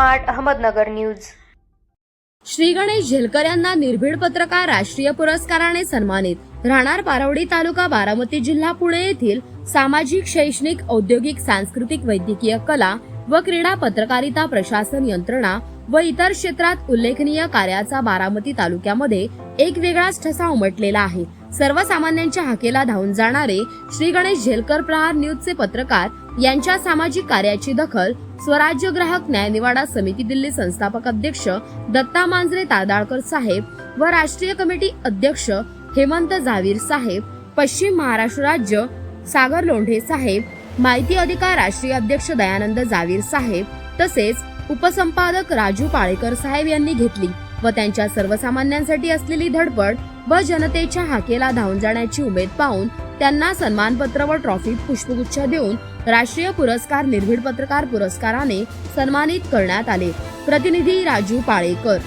Smart Ahmednagar news. Shri Ganesh झेलकर यांना निर्भीड पत्रकार राष्ट्रीय पुरस्काराने सन्मानित. राहणार पारवडी तालुका बारामती जिल्हा पुणे येथील सामाजिक शैक्षणिक औद्योगिक सांस्कृतिक वैद्यकीय कला व क्रीडा पत्रकारिता प्रशासन यंत्रणा व इतर क्षेत्रात उल्लेखनीय कार्याचा बारामती तालुक्यामध्ये एक वेगळाच ठसा उमटलेला आहे. सर्वसामान्यांच्या हाकेला धावून जाणारे श्री गणेश झेलकर प्रहार न्यूजचे पत्रकार यांच्या सामाजिक कार्याची दखल स्वराज्य ग्राहक न्यायनिवाडा समिती दिल्ली संस्थापक अध्यक्ष दत्ता मांजरे तारदाळकर साहेब व राष्ट्रीय कमिटी अध्यक्ष हेमंत जावीर साहेब पश्चिम महाराष्ट्र राज्य सागर लोंढे साहेब माहिती अधिकार राष्ट्रीय अध्यक्ष दयानंद जावीर साहेब तसेच उपसंपादक राजू पाळेकर साहेब यांनी घेतली व त्यांच्या सर्वसामान्यांसाठी असलेली धडपड व जनतेच्या हाकेला धावून जाण्याची उमेद पाहून त्यांना सन्मानपत्र व ट्रॉफी पुष्पगुच्छ देऊन राष्ट्रीय पुरस्कार निर्भीड पत्रकार पुरस्काराने सन्मानित करण्यात आले. प्रतिनिधी राजू पाळेकर.